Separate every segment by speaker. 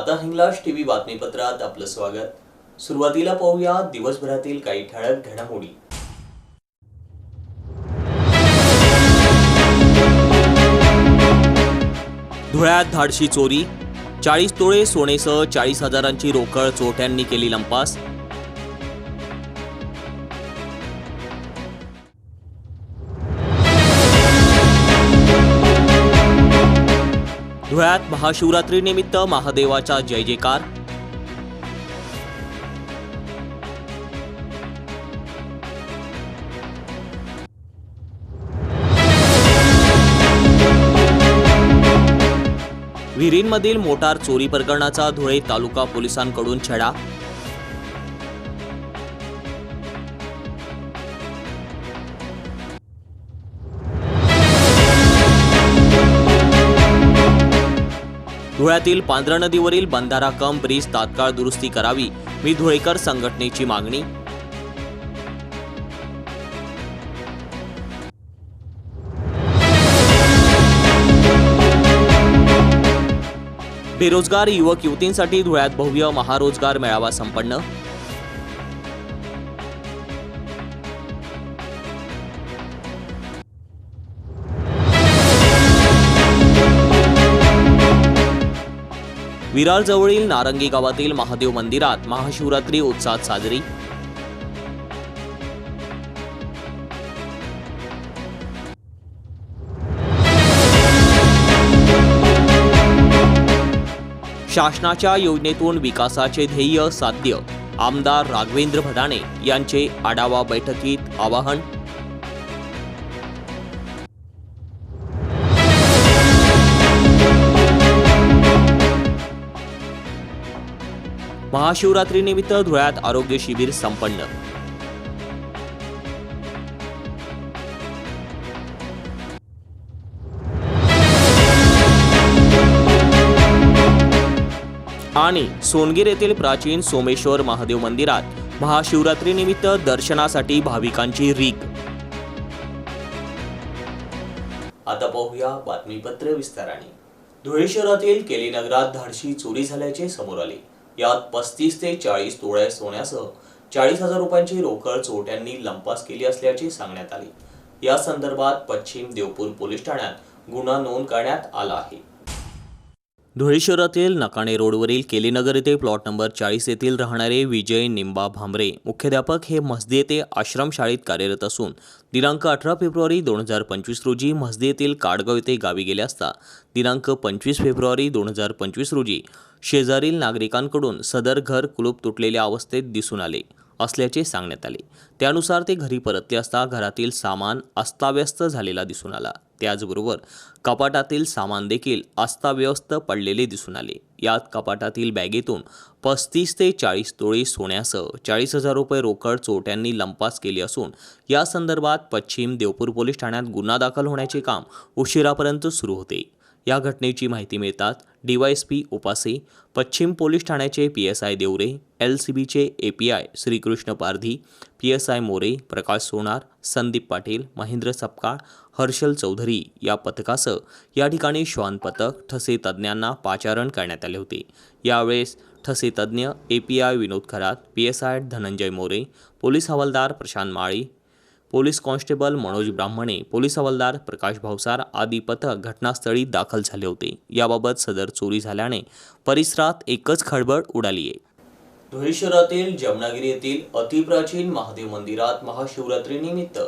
Speaker 1: आता माता हिंगलाज टीव्ही बातमीपत्रात आपलं स्वागत. सुरुवातीला पाहूया दिवसभरातील काही ठळक घडामोडी. धुळ्यात धाडशी चोरी चाळीस तोळे सोनेसह चाळीस हजारांची रोकड चोरट्यांनी केली लंपास धुळ्यात महाशिवरात्रीनिमित्त महादेवाचा जय जयकार. विहिरींमधील मोटार चोरी प्रकरणाचा धुळे तालुका पोलिसांकडून छडा धुळ्यातील पांढरा नदीवरील बंधारा कम ब्रिज तात्काळ दुरुस्ती करावी मी धुळेकर संघटनेची मागणी. बेरोजगार युवक युवतींसाठी धुळ्यात भव्य महारोजगार मेळावा संपन्न विरारजवळील नारंगी गावातील महादेव मंदिरात महाशिवरात्री उत्साहात साजरी. शासनाच्या योजनेतून विकासाचे ध्येय साध्य. आमदार राघवेंद्र भदाणे यांचे आढावा बैठकीत आवाहन महाशिवरात्रीनिमित्त धुळ्यात आरोग्य शिबिर संपन्न. आणि सोनगीर येथील प्राचीन सोमेश्वर महादेव मंदिरात महाशिवरात्रीनिमित्त दर्शनासाठी भाविकांची रीग आता पाहूया बातमीपत्र विस्ताराने. धुळे शहरातील केली नगरात धाडशी चोरी झाल्याचे समोर आले. यात पस्तीस ते चाळीस तोळ्या सोन्यासह चाळीस हजार रुपयांची रोकड चोरट्यांनी लंपास केली असल्याचे सांगण्यात आले. या संदर्भात पश्चिम देवपूर पोलीस ठाण्यात गुन्हा नोंद करण्यात आला आहे. धुळे शहरातील नकाणे रोडवरील केलीनगर येथे प्लॉट नंबर चाळीस येथील राहणारे विजय निंबा भांबरे मुख्याध्यापक हे म्हसदी येथे आश्रमशाळेत कार्यरत असून दिनांक अठरा फेब्रुवारी दोन हजार पंचवीस रोजी म्हसदी येथील काडगाव येथे गावी गेले असता दिनांक पंचवीस फेब्रुवारी दोन हजार पंचवीस रोजी शेजारील नागरिकांकडून सदर घर कुलूप तुटलेल्या अवस्थेत दिसून आले. असल्याचे सांगण्यात आले. त्यानुसार ते घरी परतले असता घरातील सामान अस्ताव्यस्त झालेला दिसून आला. त्याचबरोबर कपाटातील सामान देखील अस्ताव्यस्त पडलेले दिसून आले. यात कपाटातील बॅगेतून पस्तीस ते चाळीस तोळे सोन्यासह चाळीस हजार रुपये रोकड चोरट्यांनी लंपास केली असून या संदर्भात पश्चिम देवपूर पोलीस ठाण्यात गुन्हा दाखल होण्याचे काम उशिरापर्यंत सुरू होते. या घटनेची माहिती मिळतात डीवायएसपी उपासे पश्चिम पोलीस ठाण्याचे P S I Devre L C बीचे A P I Shrikrishna Pardhi P S I More Prakash Sonar Sandeep Patil Mahendra Sapkal Harshal Chaudhari या पथकासह या ठिकाणी श्वान पथक ठसे तज्ज्ञांना पाचारण करण्यात आले होते. यावेळेस ठसे तज्ज्ञ A P I Vinod Kharat P S I Dhananjay More police हवालदार Prashant Mali police constable Manoj Brahmane police हवालदार प्रकाश भावसार आदी पथक घटनास्थळी दाखल झाले होते. याबाबत सदर चोरी झाल्याने परिसरात एकच खळबळ उडाली आहे. धुळे शहरातील जमनागिरी येथील अतिप्राचीन महादेव मंदिरात महाशिवरात्रीनिमित्त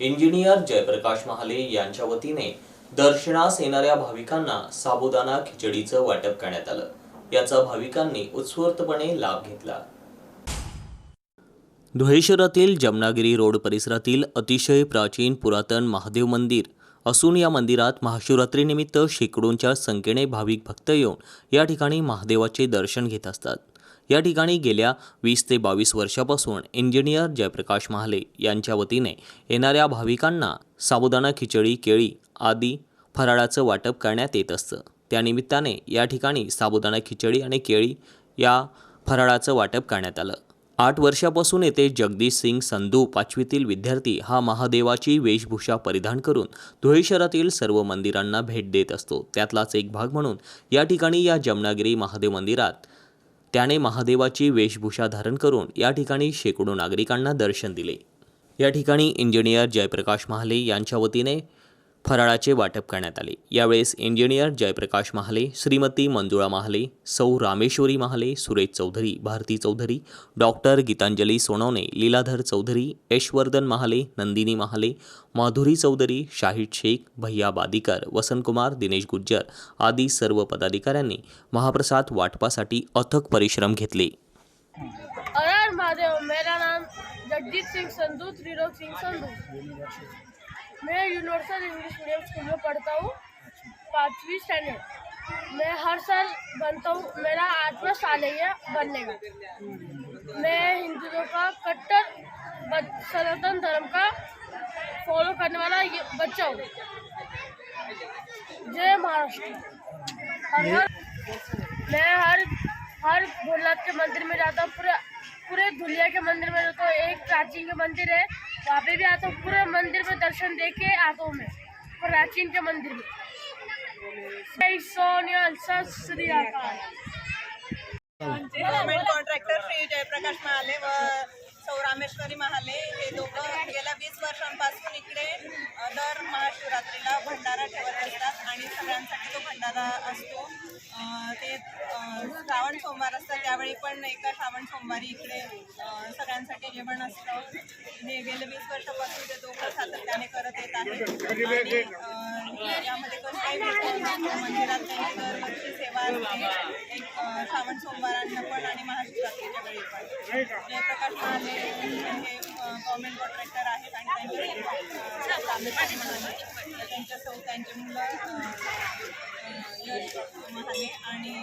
Speaker 1: इंजिनियर जयप्रकाश महाले यांच्या वतीने दर्शनास येणाऱ्या भाविकांना साबुदाणा खिचडीचं वाटप करण्यात आलं. याचा भाविकांनी उत्स्फूर्तपणे लाभ घेतला. धुळे शहरातील जमनागिरी रोड परिसरातील अतिशय प्राचीन पुरातन महादेव मंदिर असून या मंदिरात महाशिवरात्रीनिमित्त शेकडोंच्या संख्येने भाविक भक्त येऊन या ठिकाणी महादेवाचे दर्शन घेत असतात. या ठिकाणी गेल्या वीस ते बावीस वर्षापासून इंजिनियर जयप्रकाश महाले यांच्या वतीने येणाऱ्या भाविकांना साबुदाणा खिचडी केळी आदी फराळाचं वाटप करण्यात येत असतं. त्यानिमित्ताने या ठिकाणी साबुदाणा खिचडी आणि केळी या फराळाचं वाटप करण्यात आलं. आठ वर्षापासून येथे जगदीश सिंग संधू पाचवीतील विद्यार्थी हा महादेवाची वेशभूषा परिधान करून धुळे शहरातील सर्व मंदिरांना भेट देत असतो. त्यातलाच एक भाग म्हणून या ठिकाणी या जमनागिरी महादेव मंदिरात त्याने महादेवाची वेशभूषा धारण करून या ठिकाणी शेकडो नागरिकांना दर्शन दिले. या ठिकाणी इंजिनियर जयप्रकाश महाले यांच्या वतीने फराळाचे वाटप करण्यात आले. यावेळेस इंजिनियर जयप्रकाश महाले श्रीमती मंजुळा महाले सौ रामेश्वरी महाले सुरेश चौधरी भारती चौधरी डॉक्टर गीतांजली सोनवणे लीलाधर चौधरी यशवर्धन महाले नंदिनी महाले माधुरी चौधरी शाहिद शेख भैया बादीकर वसंतकुमार दिनेश गुज्जर आदी सर्व पदाधिकाऱ्यांनी महाप्रसाद वाटपासाठी अथक परिश्रम घेतले.
Speaker 2: महादेव मेरा नाम जगजीत सिंग संधू त्रिलोक सिंग संधू. मैं यूनिवर्सल इंग्लिश मीडियम स्कूल में पढ़ता हूँ, पाँचवीं स्टैंडर्ड मैं हर साल बनता हूँ, मेरा आठवां साल है बनने का। मैं हिंदुओं का कट्टर सनातन धर्म का फॉलो करने वाला बच्चा हूँ। जय महाराष्ट्र। हर हर, मैं हर हर भोलेनाथ के मंदिर में जाता हूँ, पूरे पूरे दुनिया के मंदिर में जाता हूँ, एक प्राचीन के मंदिर है। वहाँ पे भी आता हूँ पूरे मंदिर में दर्शन दे के आता हूँ मैं प्राचीन के मंदिर में। जय सोनियल सत श्री अकाल
Speaker 3: गव्हर्नमेंट कॉन्ट्रॅक्टर श्री जयप्रकाश महाले व सौ रामेश्वरी महाले हे दोघं गेल्या वीस वर्षांपासून इकडे दर महाशिवरात्रीला भंडारा ठेवत असतात आणि सगळ्यांसाठी तो भंडारा असतो. ते श्रावण सोमवार असतात त्यावेळी पण एका श्रावण सोमवारी इकडे सगळ्यांसाठी जेवण असतं. हे गेले वीस वर्षापासून ते दोघं सातत्याने करत येत आहेत आणि यामध्ये कसंही मंदिरात त्यांची दरवर्षी सेवा असते. एक श्रावण सोमवारांना पण आणि महाशिवरात्रीच्या वेळी पण. जयप्रकाश महाले हे गव्हर्नमेंट कॉन्ट्रॅक्टर आहेत आणि त्यांचे अ, त्यांचे त्यांच्या सौ त्यांची मुलं यश महाले आणि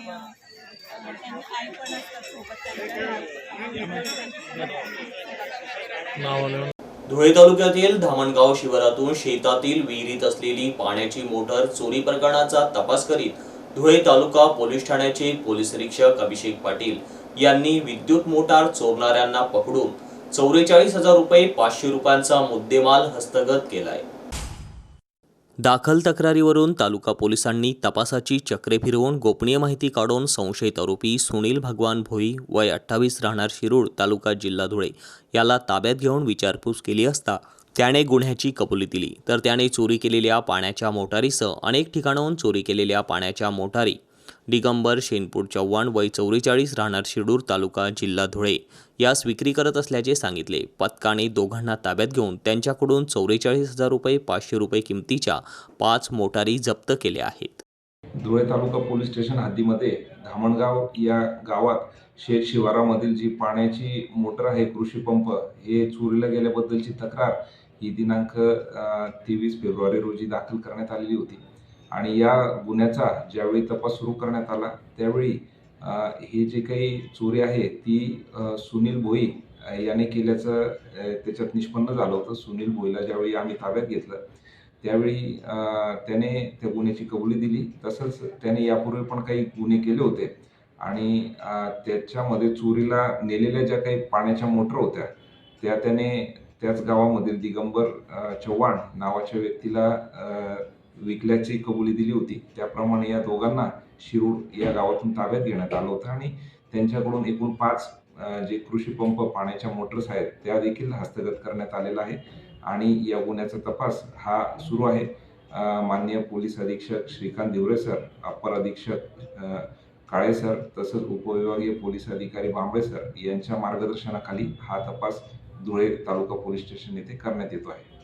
Speaker 1: धुळे तालुक्यातील धामणगाव शिवारातून शेतातील विहिरीत असलेली पाण्याची मोटर चोरी प्रकरणाचा तपास करीत धुळे तालुका पोलीस ठाण्याचे पोलीस निरीक्षक अभिषेक पाटील यांनी विद्युत मोटार चोरणाऱ्यांना पकडून चौवेचाळीस हजार रुपये पाचशे रुपयांचा मुद्देमाल हस्तगत केलाय. दाखल तक्रारीवरून तालुका पोलिसांनी तपासाची चक्रे फिरवून गोपनीय माहिती काढून संशयित आरोपी सुनील भगवान भोई वय अठ्ठावीस राहणार शिरूर तालुका जिल्हा धुळे याला ताब्यात घेऊन विचारपूस केली असता त्याने गुन्ह्याची कबुली दिली. तर त्याने चोरी केलेल्या पाण्याच्या मोटारीसह अनेक ठिकाणाहून चोरी केलेल्या पाण्याच्या मोटारी दिगंबर शेनपूर चव्हाण वय चौवेचाळीस राहणार शिरूर तालुका जिल्हा धुळे. यास विक्री करत असल्याचे सांगितले. पथकाने दोघांना ताब्यात घेऊन त्यांच्याकडून चौवेचाळीस हजार रुपये पाचशे रुपये किमतीच्या पाच मोटारी जप्त केल्या आहेत.
Speaker 4: धुळे तालुका पोलीस स्टेशन हद्दीमध्ये धामणगाव या गावात शेत शिवारामधील जी पाण्याची मोटर आहे कृषी पंप हे चोरीला गेल्याबद्दलची तक्रार ही दिनांक तेवीस फेब्रुवारी रोजी दाखल करण्यात आलेली होती. आणि या गुन्ह्याचा ज्यावेळी तपास सुरू करण्यात आला त्यावेळी ही जी काही चोरी आहे ती सुनील भोई याने केल्याचं त्याच्यात निष्पन्न झालं होतं. सुनील भोईला ज्यावेळी आम्ही ताब्यात घेतलं त्यावेळी त्याने त्या गुन्ह्याची कबुली दिली. तसंच त्याने यापूर्वी पण काही गुन्हे केले होते आणि त्याच्यामध्ये चोरीला नेलेल्या ज्या काही पाण्याच्या मोटर होत्या त्या त्याने त्याच गावामधील दिगंबर चव्हाण नावाच्या व्यक्तीला विकल्याची कबुली दिली होती. त्याप्रमाणे या दोघांना शिरूर या गावातून ताब्यात घेण्यात आलं होतं आणि त्यांच्याकडून एकूण पाच जे कृषी पंप पाण्याच्या मोटर्स आहेत त्या देखील हस्तगत करण्यात आलेला आहे. आणि या गुन्ह्याचा तपास हा सुरू आहे. माननीय पोलीस अधीक्षक श्रीकांत दिवरे सर अप्पर अधीक्षक काळे सर तसंच उपविभागीय पोलीस अधिकारी बांबळे सर यांच्या मार्गदर्शनाखाली हा तपास धुळे तालुका पोलीस स्टेशन येथे करण्यात येतो आहे.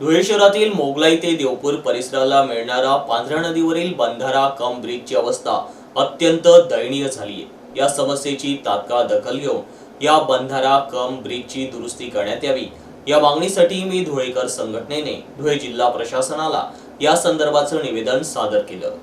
Speaker 1: धुळे शहरातील मोगलाई ते देवपूर परिसराला मिळणारा पांढऱ्या नदीवरील बंधारा कम ब्रिजची अवस्था अत्यंत दयनीय झाली आहे या समस्येची तात्काळ दखल घेऊन या बंधारा कम ब्रिजची दुरुस्ती करण्यात यावी. या मागणीसाठी मी धुळेकर संघटनेने धुळे जिल्हा प्रशासनाला या संदर्भाचं निवेदन सादर केलं.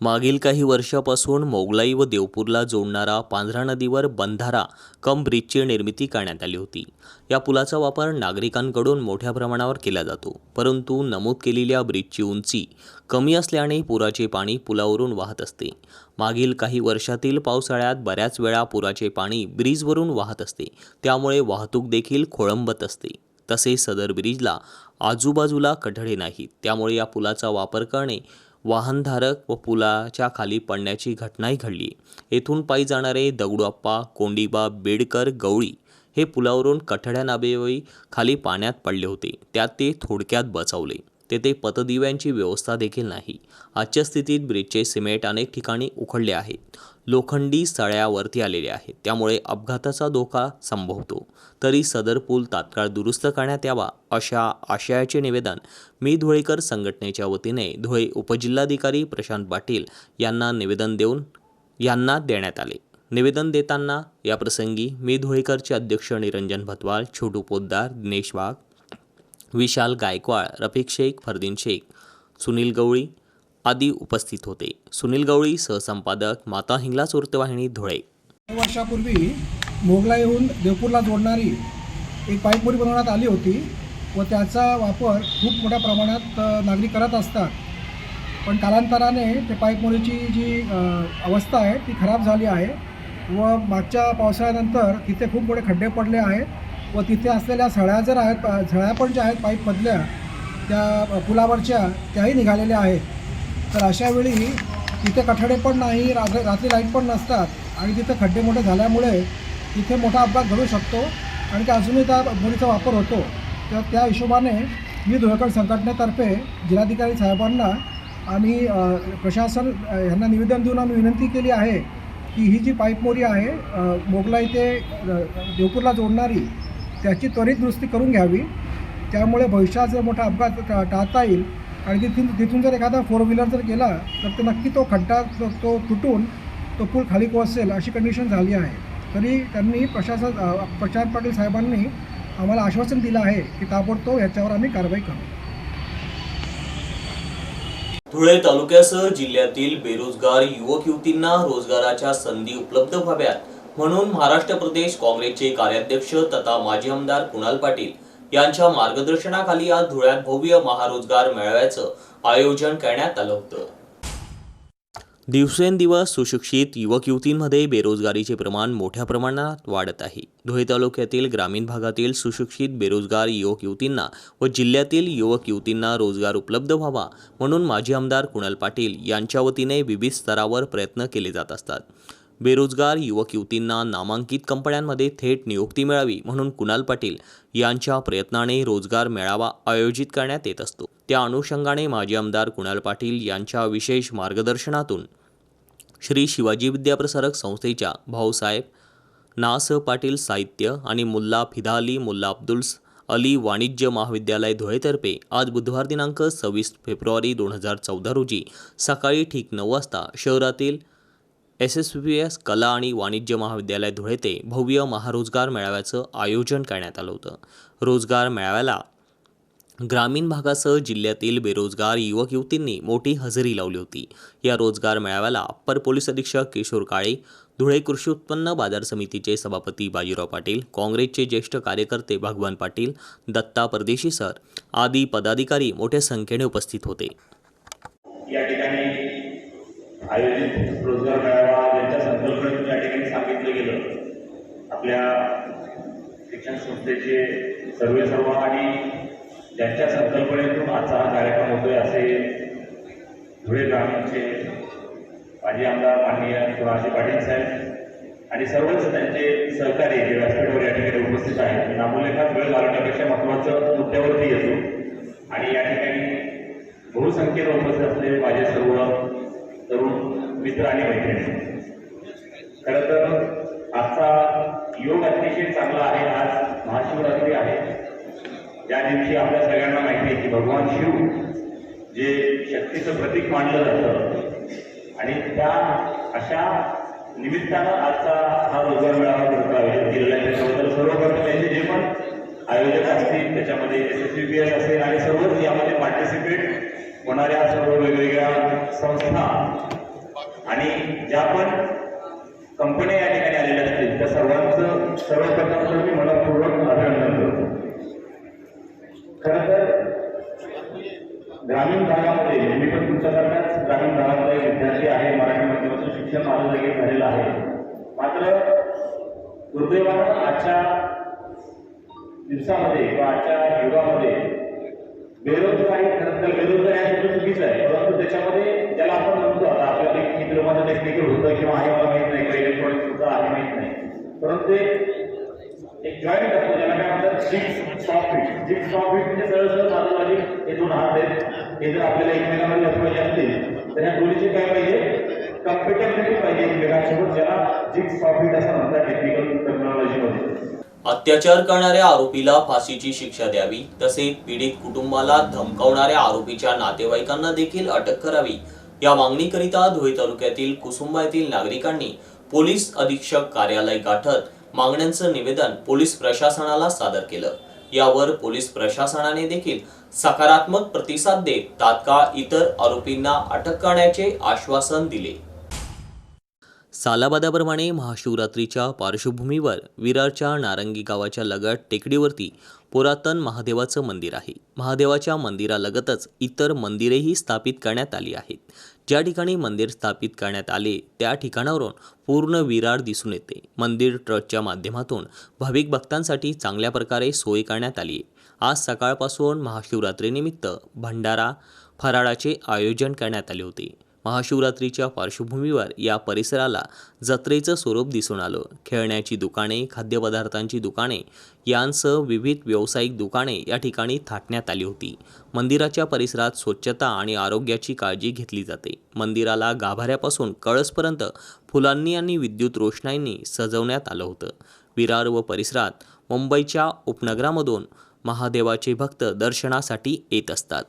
Speaker 1: मागील काही वर्षापासून मोगलाई व देवपूरला जोडणारा पांझरा नदीवर बंधारा कम ब्रिजची निर्मिती करण्यात आली होती. या पुलाचा वापर नागरिकांकडून मोठ्या प्रमाणावर केला जातो परंतु नमूद केलेल्या ब्रिजची उंची कमी असल्याने पुराचे पाणी पुलावरून वाहत असते. मागील काही वर्षातील पावसाळ्यात बऱ्याच वेळा पुराचे पाणी ब्रिजवरून वाहत असते त्यामुळे वाहतूक देखील खोळंबत असते. तसेच सदर ब्रिजला आजूबाजूला कठडे नाहीत त्यामुळे या पुलाचा वापर करणे वाहनधारक व पुलाच्या खाली पडण्याची घटनाही घडली. येथून पायी जाणारे दगडूप्पा कोंडिबा बेडकर गवळी हे पुलावरून कठड्या नाबेवळी खाली पाण्यात पडले होते. त्यात ते थोडक्यात बचावले. तेथे पतदिव्यांची व्यवस्था देखील नाही. आजच्या स्थितीत ब्रिजचे सिमेंट अनेक ठिकाणी उखडले आहेत. लोखंडी सळ्यावरती आलेले आहेत. त्यामुळे अपघाताचा धोका संभवतो. तरी सदर पूल तात्काळ दुरुस्त करण्यात यावा अशा आशयाचे निवेदन मी धुळेकर संघटनेच्या वतीने धुळे उपजिल्हाधिकारी प्रशांत पाटील यांना निवेदन देऊन यांना देण्यात आले. निवेदन देताना याप्रसंगी मी धुळेकरचे अध्यक्ष निरंजन भतवाल छोटू पोद्दार दिनेश वाघ विशाल गायकवाड रफिक शेख फरदीन शेख सुनील गवळी आदी उपस्थित होते. सुनील गवळी सहसंपादक माता हिंगलाज वृत्तवाहिनी धुळे.
Speaker 5: वर्षापूर्वी वर्षापूर्वी येऊन देवपूरला जोडणारी एक पाईपपुरी बनवण्यात आली होती व त्याचा वापर खूप मोठ्या प्रमाणात नागरिक करत असतात. पण कालांतराने ते पाईपमुरीची जी अवस्था आहे ती खराब झाली आहे व मागच्या पावसाळ्यानंतर तिथे खूप मोठे खड्डे पडले आहेत व तिथे असलेल्या सळ्या जर आहेत झळ्या पण ज्या आहेत पाईपमधल्या त्या पुलावरच्या त्याही निघालेल्या आहेत. तर अशावेळी तिथे कठडे पण नाही रात्र रात्री लाइट पण नसतात आणि तिथे खड्डे मोठे झाल्यामुळे तिथे मोठा अपघात घडू शकतो आणि ते अजूनही त्या बोलीचा वापर होतो. तर त्या हिशोबाने मी धुळेकर संघटनेतर्फे जिल्हाधिकारी साहेबांना आम्ही प्रशासन यांना निवेदन देऊन आम्ही विनंती केली आहे की ही जी पाईपमोरी आहे मोगलाई ते देवपूरला जोडणारी त्याची त्वरित दुरुस्ती करून घ्यावी. त्यामुळे भविष्यात जर मोठा अपघात टा- टाळता येईल आणि तिथून तिथून जर एखादा फोर व्हीलर जर गेला तर ते नक्की तो खड्डा तो तो तुटून तो पूल खाली कोसळेल अशी कंडिशन झाली आहे. तरी त्यांनी प्रशासन प्रचार प्रशांत पाटील साहेबांनी आम्हाला आश्वासन दिलं आहे की ताबडतोब याच्यावर आम्ही कारवाई करू.
Speaker 1: धुळे तालुक्यासह जिल्ह्यातील बेरोजगार युवक युवतींना रोजगाराच्या संधी उपलब्ध व्हाव्यात म्हणून महाराष्ट्र प्रदेश काँग्रेसचे कार्याध्यक्ष तथा माजी आमदार कुणाल पाटील यांच्या मार्गदर्शनाखाली आज धुळ्यात भव्य महारोजगार मेळाव्याचं आयोजन करण्यात आलं होतं. दिवसेंदिवस सुशिक्षित युवक युवतींमध्ये बेरोजगारीचे प्रमाण मोठ्या प्रमाणात वाढत आहे. धुळे तालुक्यातील ग्रामीण भागातील सुशिक्षित बेरोजगार युवक युवतींना व जिल्ह्यातील युवक युवतींना रोजगार उपलब्ध व्हावा म्हणून माजी आमदार कुणाल पाटील यांच्या वतीने विविध स्तरावर प्रयत्न केले जात असतात. बेरोजगार युवक युवतींना नामांकित कंपन्यांमध्ये थेट नियुक्ती मिळावी म्हणून कुणाल पाटील यांच्या प्रयत्नाने रोजगार मेळावा आयोजित करण्यात येत असतो. त्या अनुषंगाने माजी आमदार कुणाल पाटील यांच्या विशेष मार्गदर्शनातून श्री शिवाजी विद्याप्रसारक संस्थेच्या भाऊसाहेब नास पाटील साहित्य आणि मुल्ला फिदा अली मुल्ला अब्दुल अली वाणिज्य महाविद्यालय धुळेतर्फे आज बुधवार दिनांक सव्वीस फेब्रुवारी दोन हजार चौदा रोजी सकाळी ठीक नऊ वाजता शहरातील एस एस बी एस कला आणि वाणिज्य महाविद्यालय धुळे ते भव्य महारोजगार मेळाव्याचं आयोजन करण्यात आलं होतं. रोजगार मेळाव्याला ग्रामीण भागासह जिल्ह्यातील बेरोजगार युवक युवतींनी मोठी हजेरी लावली होती. या रोजगार मेळाव्याला अप्पर पोलीस अधीक्षक किशोर काळे धुळे कृषी उत्पन्न बाजार समितीचे सभापती बाजीराव पाटील काँग्रेसचे ज्येष्ठ कार्यकर्ते भगवान पाटील दत्ता परदेशी सर आदी पदाधिकारी मोठ्या संख्येने उपस्थित होते.
Speaker 6: या ठिकाणी आयोजित आपल्या शिक्षण संस्थेचे सर्वे सर्व आणि ज्यांच्या संकल्पनेतून आजचा हा कार्यक्रम होतोय असे धुळे ग्रामीणचे माजी आमदार माननीय सुभाषजी पाटील साहेब आणि सर्वच त्यांचे सहकारी जे व्यासपीठावर या ठिकाणी उपस्थित आहेत. नामोल्लेखात वेळ घालवण्यापेक्षा महत्त्वाचं मुद्द्यावरती येतो. आणि या ठिकाणी बहुसंख्येनं उपस्थित असलेले माझे सर्व तरुण मित्र आणि मैत्रिणी. खरं तर आजचा योग अतिशय चांगला आहे आज महाशिवरात्री आहे. ज्या दिवशी आपल्या सगळ्यांना माहिती आहे की भगवान शिव जे शक्तीचं प्रतीक मानलं जातं आणि त्या अशा निमित्तानं आजचा हा रोजगार मेळावा करतो आयोजित केलेला आहे. त्याच्याबद्दल सर्वप्रथम त्यांचे जे पण आयोजक असतील त्याच्यामध्ये एस एस बी एस असेल आणि सर्वच यामध्ये पार्टिसिपेट होणाऱ्या सर्व वेगवेगळ्या संस्था आणि ज्या पण कंपन्या या ठिकाणी आलेल्या आहेत त्या सर्वांचं सर्वप्रथम मी मनपूर्वक अभिनंदन करतो. खरं तर ग्रामीण भागामध्ये मी पण तुमच्यासारख्याच ग्रामीण भागामध्ये विद्यार्थी आहे मराठी माध्यमातून शिक्षण माझं लगेच झालेलं आहे. मात्र दुर्दैवानं आजच्या दिवसामध्ये किंवा आजच्या युगामध्ये बेरोजगारी खरं तर बेरोजगारी हा शब्द चुकीचा आहे. परंतु त्याच्यामध्ये ज्याला आपण म्हणतो आता आपल्याला एक किती लोकांचं टेक्निकल होतं किंवा आहे मला माहीत नाही किंवा इलेक्ट्रॉनिक्स होतं आहे माहीत नाही. परंतु एक जॉईंट असतो ज्याला काय म्हणतात सिक्स सॉफ्ट सिक्स सॉफ्ट म्हणजे सरळ सरळ माझं माझी हे दोन हात आहेत. हे जर आपल्याला एकमेकांमध्ये असवायचे असतील तर या दोन्हीची काय पाहिजे? कम्पेटेबिलिटी पाहिजे एकमेकांसोबत ज्याला सिक्स सॉफ्ट असं म्हणतात टेक्निकल टेक्नॉलॉजीमध्ये
Speaker 1: अत्याचार करणाऱ्या आरोपीला फाशीची शिक्षा द्यावी तसेच पीडित कुटुंबाला धमकावणाऱ्या आरोपीच्या नातेवाईकांना देखील अटक करावी. या मागणीकरिता धुळे तालुक्यातील कुसुंबा येथील नागरिकांनी पोलीस अधीक्षक कार्यालय गाठत मागण्यांचं निवेदन पोलीस प्रशासनाला सादर केलं. यावर पोलीस प्रशासनाने देखील सकारात्मक प्रतिसाद देत तात्काळ इतर आरोपींना अटक करण्याचे आश्वासन दिले. सालाबादाप्रमाणे महाशिवरात्रीच्या पार्श्वभूमीवर विरारच्या नारंगी गावाच्या लगत टेकडीवरती पुरातन महादेवाचं मंदिर आहे. महादेवाच्या मंदिरालगतच इतर मंदिरेही स्थापित करण्यात आली आहेत. ज्या ठिकाणी मंदिर स्थापित करण्यात आले त्या ठिकाणावरून पूर्ण विरार दिसून येते. मंदिर ट्रस्टच्या माध्यमातून भाविक भक्तांसाठी चांगल्या प्रकारे सोय करण्यात आली. आज सकाळपासून महाशिवरात्रीनिमित्त भंडारा फराळाचे आयोजन करण्यात आले होते. महाशिवरात्रीच्या पार्श्वभूमीवर या परिसराला जत्रेचं स्वरूप दिसून आलं. खेळण्याची दुकाने खाद्यपदार्थांची दुकाने यांसह विविध व्यावसायिक दुकाने या ठिकाणी थाटण्यात आली होती. मंदिराच्या परिसरात स्वच्छता आणि आरोग्याची काळजी घेतली जाते. मंदिराला गाभाऱ्यापासून कळसपर्यंत फुलांनी आणि विद्युत रोषणाईंनी सजवण्यात आलं होतं. विरार व परिसरात मुंबईच्या उपनगरामधून महादेवाचे भक्त दर्शनासाठी येत असतात.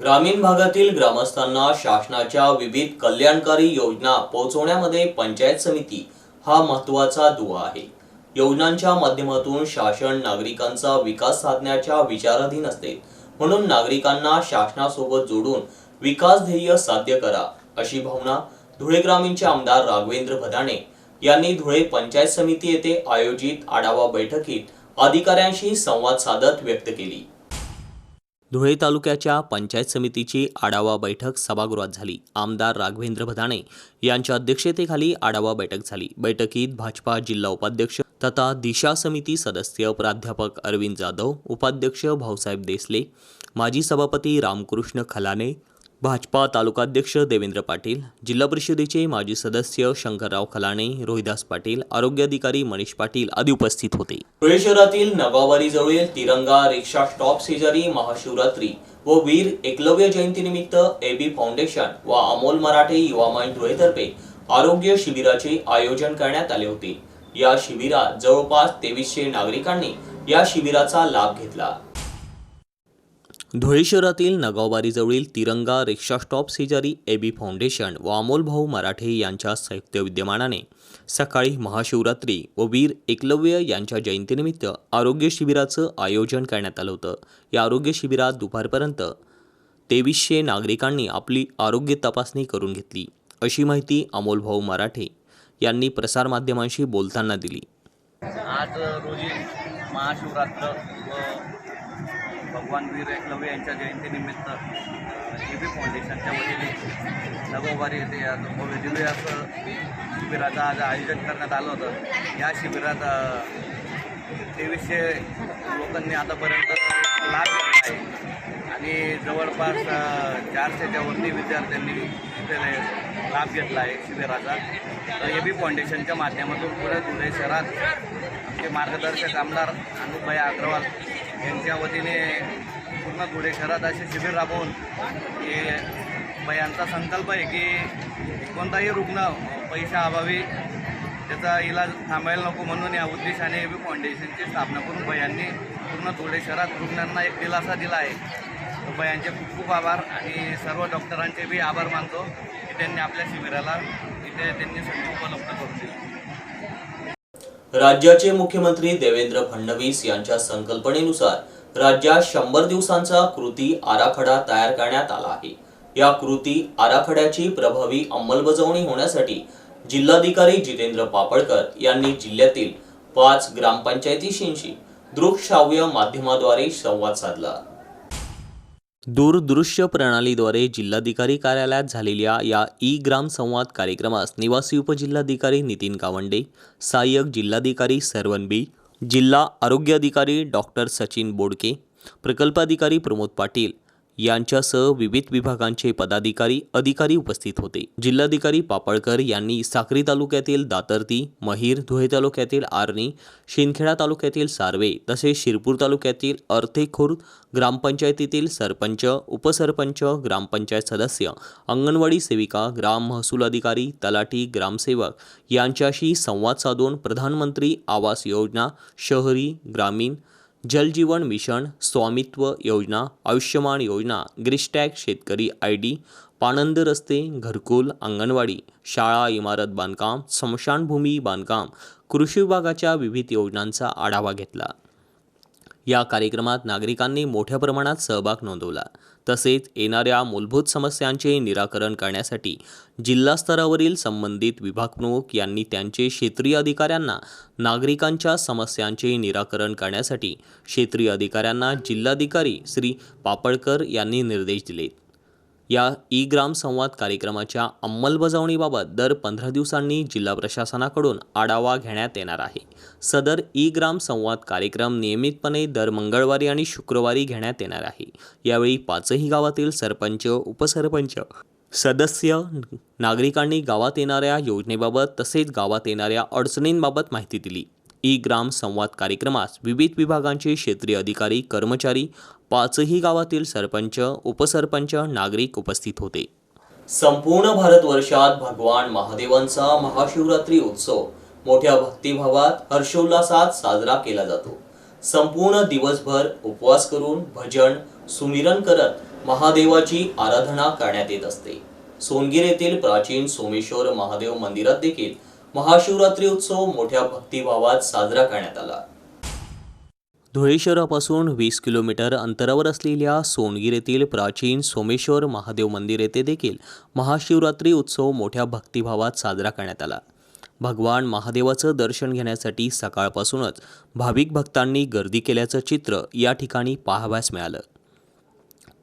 Speaker 1: ग्रामीण भागातील ग्रामस्थांना शासनाच्या विविध कल्याणकारी योजना पोहोचवण्यामध्ये पंचायत समिती हा महत्त्वाचा दुवा आहे. योजनांच्या माध्यमातून शासन नागरिकांचा विकास साधण्याच्या विचाराधीन असते. म्हणून नागरिकांना शासनासोबत जोडून विकास ध्येय साध्य करा अशी भावना धुळे ग्रामीणचे आमदार राघवेंद्र भदाणे यांनी धुळे पंचायत समिती येथे आयोजित आढावा बैठकीत अधिकाऱ्यांशी संवाद साधत व्यक्त केली. धुळे तालुक्याच्या पंचायत समितीची आढावा बैठक सभागृहात झाली. आमदार राघवेंद्र भदाणे यांच्या अध्यक्षतेखाली आढावा बैठक झाली. बैठकीत भाजपा जिल्हा उपाध्यक्ष तथा दिशा समिती सदस्य प्राध्यापक अरविंद जाधव उपाध्यक्ष भाऊसाहेब देसले माजी सभापती रामकृष्ण खलाने भाजपा तालुकाध्यक्ष देवेंद्र पाटील जिल्हा परिषदेचे माजी सदस्य शंकरराव खलाणे रोहिदास पाटील आरोग्य अधिकारी मनीष पाटील आदी उपस्थित होते. धुळे शहरातील नगावारी जवळील तिरंगा रिक्षा स्टॉप शेजारी महाशिवरात्री व वीर एकलव्य जयंतीनिमित्त एबी फाउंडेशन व अमोल मराठे युवा माइंड धुळेतर्फे आरोग्य शिबिराचे आयोजन करण्यात आले होते. या शिबिरात जवळपास तेवीसशे नागरिकांनी या शिबिराचा लाभ घेतला. धुळे शहरातील नगावबारीजवळील तिरंगा रिक्षा स्टॉप शेजारी एबी फाउंडेशन व अमोलभाऊ मराठे यांच्या संयुक्त विद्यमानाने सकाळी महाशिवरात्री व वीर एकलव्य यांच्या जयंतीनिमित्त आरोग्य शिबिराचं आयोजन करण्यात आलं होतं. या आरोग्य शिबिरात दुपारपर्यंत तेवीसशे नागरिकांनी आपली आरोग्य तपासणी करून घेतली. अशी माहिती अमोलभाऊ मराठे यांनी प्रसारमाध्यमांशी बोलताना दिली.
Speaker 7: आज रोजी महाशिवरात्र भगवान वीर एकलव्य यांच्या जयंतीनिमित्त ए बी फाउंडेशनच्या वतीने नगोबारी येथे या भव्य दिव्य असं शिबिराचं आज आयोजन करण्यात आलं होतं. या शिबिरात तेवीसशे लोकांनी आतापर्यंत लाभ घेतला आहे. आणि जवळपास चारशेच्या वरती विद्यार्थ्यांनी इथे लाभ घेतला आहे शिबिराचा. तर ए बी फाउंडेशनच्या माध्यमातून पुढे धुळे शहरात आमचे मार्गदर्शक आमदार अनुपया अग्रवाल यांच्या वतीने पूर्ण धुळे शहरात असे शिबिर राबवून हे यांचा संकल्प आहे की कोणताही रुग्ण पैशाअभावी त्याचा इलाज थांबायला नको म्हणून या उद्देशाने ए बी फाउंडेशनची स्थापना करून भयांनी पूर्ण धुळे शहरात रुग्णांना एक दिलासा दिला आहे. तर भयांचे खूप खूप आभार आणि सर्व डॉक्टरांचे बी आभार मानतो की त्यांनी आपल्या शिबिराला इथे त्यांनी संधी उपलब्ध करून दिली.
Speaker 1: राज्याचे मुख्यमंत्री देवेंद्र फडणवीस यांच्या संकल्पनेनुसार राज्यात शंभर दिवसांचा कृती आराखडा तयार करण्यात आला आहे. या कृती आराखड्याची प्रभावी अंमलबजावणी होण्यासाठी जिल्हाधिकारी जितेंद्र पापळकर यांनी जिल्ह्यातील पाच ग्रामपंचायतीशींशी दृकश्राव्य माध्यमाद्वारे संवाद साधला. दूरदृश्य प्रणालीद्वारे जिल्हाधिकारी कार्यालयात झालेल्या या ई ग्राम संवाद कार्यक्रमास निवासी उपजिल्हाधिकारी नितीन कावंडे सहाय्यक जिल्हाधिकारी सर्वन बी जिल्हा आरोग्य अधिकारी डॉक्टर सचिन बोडके प्रकल्पाधिकारी प्रमोद पाटील यांच्यासह विविध विभागांचे पदाधिकारी अधिकारी उपस्थित होते. जिल्हाधिकारी पापळकर यांनी साक्री तालुक्यातील दातर्ती महिर धुळे तालुक्यातील आर्णी शिंदखेडा तालुक्यातील सार्वे तसेच शिरपूर तालुक्यातील अर्थेखुर्द ग्रामपंचायतीतील सरपंच उपसरपंच ग्रामपंचायत सदस्य अंगणवाडी सेविका ग्राम महसूल अधिकारी तलाठी ग्रामसेवक यांच्याशी संवाद साधून प्रधानमंत्री आवास योजना शहरी ग्रामीण जलजीवन मिशन स्वामित्व योजना आयुष्यमान योजना ग्रिस्टॅग शेतकरी आय डी पाणंद रस्ते घरकुल अंगणवाडी शाळा इमारत बांधकाम स्मशानभूमी बांधकाम कृषी विभागाच्या विविध योजनांचा आढावा घेतला. या कार्यक्रमात नागरिकांनी मोठ्या प्रमाणात सहभाग नोंदवला. तसेच येणाऱ्या मूलभूत समस्यांचे निराकरण करण्यासाठी जिल्हा स्तरावरील संबंधित विभागप्रमुख यांनी त्यांचे क्षेत्रीय अधिकाऱ्यांना नागरिकांच्या समस्यांचे निराकरण करण्यासाठी क्षेत्रीय अधिकाऱ्यांना जिल्हाधिकारी श्री पापळकर यांनी निर्देश दिले या ई ग्राम संवाद कार्यक्रमाच्या अंमलबजावणीबाबत दर पंधरा दिवसांनी जिल्हा प्रशासनाकडून आढावा घेण्यात येणार आहे. सदर ई ग्राम संवाद कार्यक्रम नियमितपणे दर मंगळवारी आणि शुक्रवारी घेण्यात येणार आहे. यावेळी पाचही गावातील सरपंच उपसरपंच सदस्य नागरिकांनी गावात येणाऱ्या योजनेबाबत तसेच गावात येणाऱ्या अडचणींबाबत माहिती दिली. ई ग्राम संवाद कार्यक्रमास विविध विभागांचे क्षेत्रीय अधिकारी कर्मचारी पाचही गावातील सरपंच उपसरपंच नागरिक उपस्थित होते. संपूर्ण भारतवर्षात भगवान महादेवांचा महाशिवरात्री उत्सव मोठ्या भक्तिभावात हर्षोल्लासात साजरा केला जातो. संपूर्ण दिवसभर उपवास करून भजन सुमिरन करत महादेवाची आराधना करण्यात येत असते. सोनगीर येथील प्राचीन सोमेश्वर महादेव मंदिरात देखील महाशिवरात्री उत्सव मोठ्या भक्तिभावात साजरा करण्यात आला. धुळे शहरापासून वीस किलोमीटर अंतरावर असलेल्या सोनगीर येथील प्राचीन सोमेश्वर महादेव मंदिर येथे देखील महाशिवरात्री उत्सव मोठ्या भक्तिभावात साजरा करण्यात आला. भगवान महादेवाचं दर्शन घेण्यासाठी सकाळपासूनच भाविक भक्तांनी गर्दी केल्याचं चित्र या ठिकाणी पाहावयास मिळालं.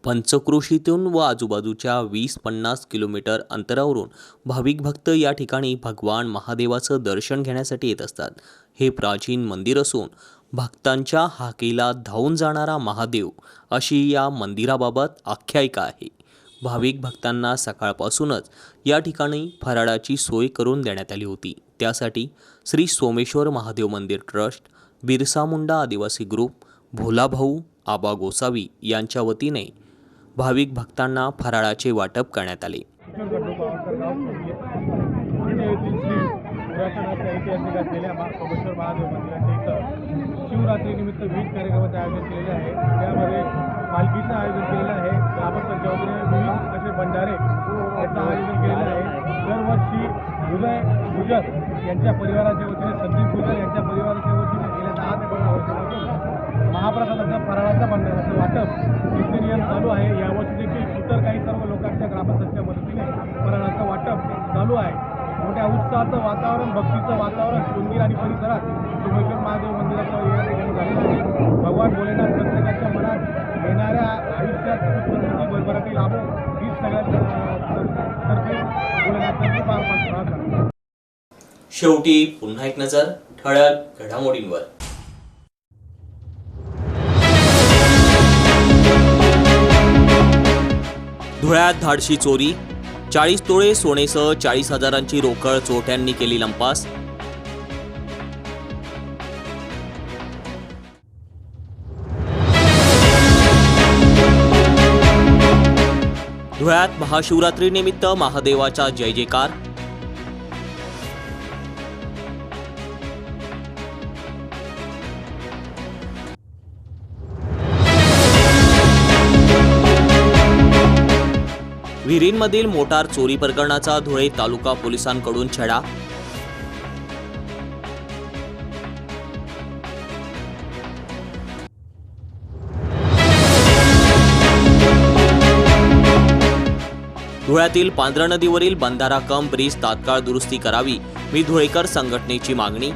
Speaker 1: पंचक्रोशीतून व आजूबाजूच्या वीस पन्नास किलोमीटर अंतरावरून भाविक भक्त या ठिकाणी भगवान महादेवाचं दर्शन घेण्यासाठी येत असतात. हे प्राचीन मंदिर असून भक्तांच्या हाकेला धावून जाणारा महादेव अशी या मंदिराबाबत आख्यायिका आहे. भाविक भक्तांना सकाळपासूनच या ठिकाणी फराळाची सोय करून देण्यात आली होती. त्यासाठी श्री सोमेश्वर महादेव मंदिर ट्रस्ट बिरसा मुंडा आदिवासी ग्रुप भोलाभाऊ आबा गोसावी यांच्या वतीने भाविक भक्तांना फराळाचे वाटप करण्यात आले.
Speaker 8: ऐतिहासिक असलेल्या सोमेश्वर महादेव मंदिराच्या इथं शिवरात्रीनिमित्त विविध कार्यक्रमाचे आयोजन केलेले आहे त्यामध्ये पालखीचं आयोजन केलेलं आहे. ग्रामस्थांच्या वतीने विविध असे भंडारे याचं आयोजन केलेलं आहे. दरवर्षी उदय गुजर यांच्या परिवाराच्या वतीने संदीप गुजर यांच्या परिवाराच्या वतीने वर्षापासून महाप्रसादाच्या फराळाच्या वाटप कीर्तनियम चालू आहे. यावर्षी देखील इतर काही सर्व लोकांच्या ग्रामस्थांच्या मदतीने फराळाचं वाटप चालू आहे. मोठ्या उत्साहाचं वातावरण भक्तीचं वातावरण सोनगीर आणि परिसरात सोमेश्वर महादेव मंदिराचं या ठिकाणी झालेलं आहे. भगवान भोलेनाथ प्रत्येकाच्या मनात येणाऱ्या आयुष्यात सुख भरभराटी लाभो ही सगळ्यात पार
Speaker 1: शेवटी पुन्हा एक नजर ठळक घडामोडींवर. धुळ्यात धाडशी चोरी चाळीस तोळे सोनेसह चाळीस हजारांची रोकड चोरट्यांनी केली लंपास. धुळ्यात महाशिवरात्रीनिमित्त महादेवाचा जय जयकार. विहिरींमधील मोटार चोरी प्रकरणाचा धुळे तालुका पोलिसांकडून छडा धुळ्यातील पांढरा नदीवरील बंधारा कम ब्रिज तात्काळ दुरुस्ती करावी मी धुळेकर संघटनेची मागणी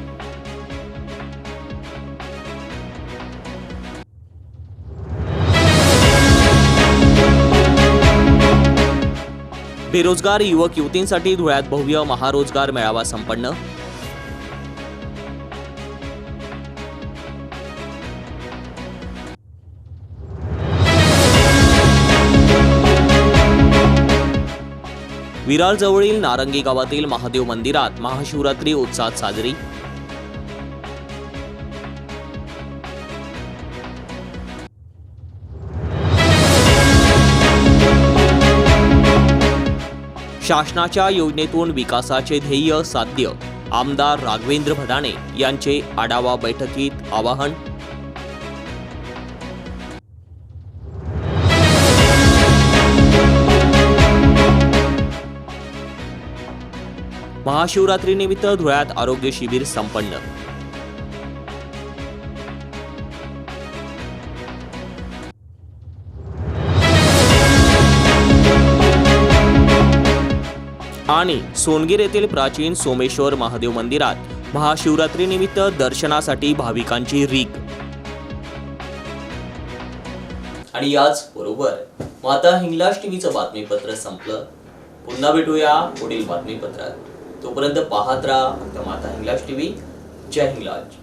Speaker 1: बेरोजगार युवक युवतींसाठी धुळ्यात भव्य महारोजगार मेळावा संपन्न. विरार जवळील नारंगी गावातील महादेव मंदिरात महाशिवरात्री उत्साहात साजरी. शासनाच्या योजनेतून विकासाचे ध्येय साध्य. आमदार राघवेंद्र भदाणे यांचे आढावा बैठकीत आवाहन. महाशिवरात्रीनिमित्त धुळ्यात आरोग्य शिबिर संपन्न. आणि सोनगीर येथील प्राचीन सोमेश्वर महादेव मंदिरात महाशिवरात्रीनिमित्त दर्शनासाठी भाविकांची रीग आणि याच बरोबर माता हिंगलाज टीव्हीचं बातमीपत्र संपलं. पुन्हा भेटूया पुढील बातमीपत्रात. तोपर्यंत पाहत राहा माता हिंगलाज टीव्ही. जय हिंगलाज.